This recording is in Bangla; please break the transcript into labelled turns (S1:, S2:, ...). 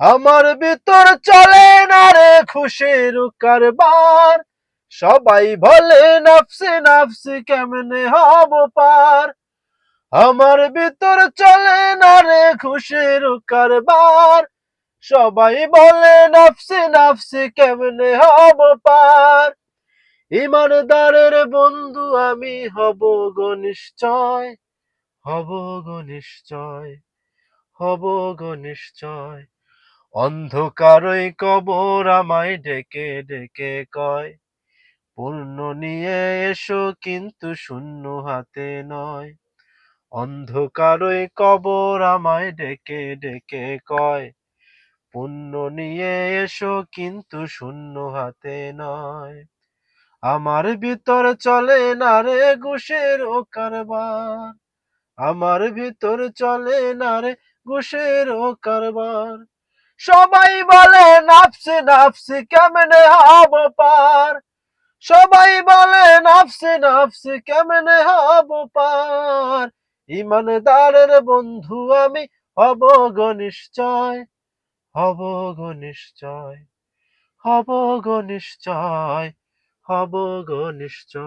S1: আমার ভিতর চলে না রে খুশির কারবার। সবাই বলে, নাফসি নাফসি, কেমনে হব পার? আমার ভিতর চলে না রে খুশির কারবার। সবাই বলে, নাফসি নাফসি, কেমনে হব পার? ইমানদারের বন্ধু আমি হব গো নিশ্চয়, হব গো নিশ্চয়, হব গো নিশ্চয়। অন্ধকারই কবর আমায় ডেকে ডেকে কয়, পূর্ণ নিয়ে এসো কিন্তু শূন্য হাতে নয়। অন্ধকারই কবর আমায় ডেকে ডেকে কয় পুণ্য নিয়ে এসো কিন্তু শূন্য হাতে নয়। আমার ভিতর চলে না রে ঘুষের ও কারবার। আমার ভিতর চলে না রে ঘুষের ও কারবার। সবাই বলে, নাফসি নাফসি, কেমনে হব পার? সবাই বলে, নাফসি নাফসি, কেমনে হব পার? ইমানদারের বন্ধু আমি হব গো নিশ্চয়, হব গো নিশ্চয়, হব গো নিশ্চয়, হব গো নিশ্চয়।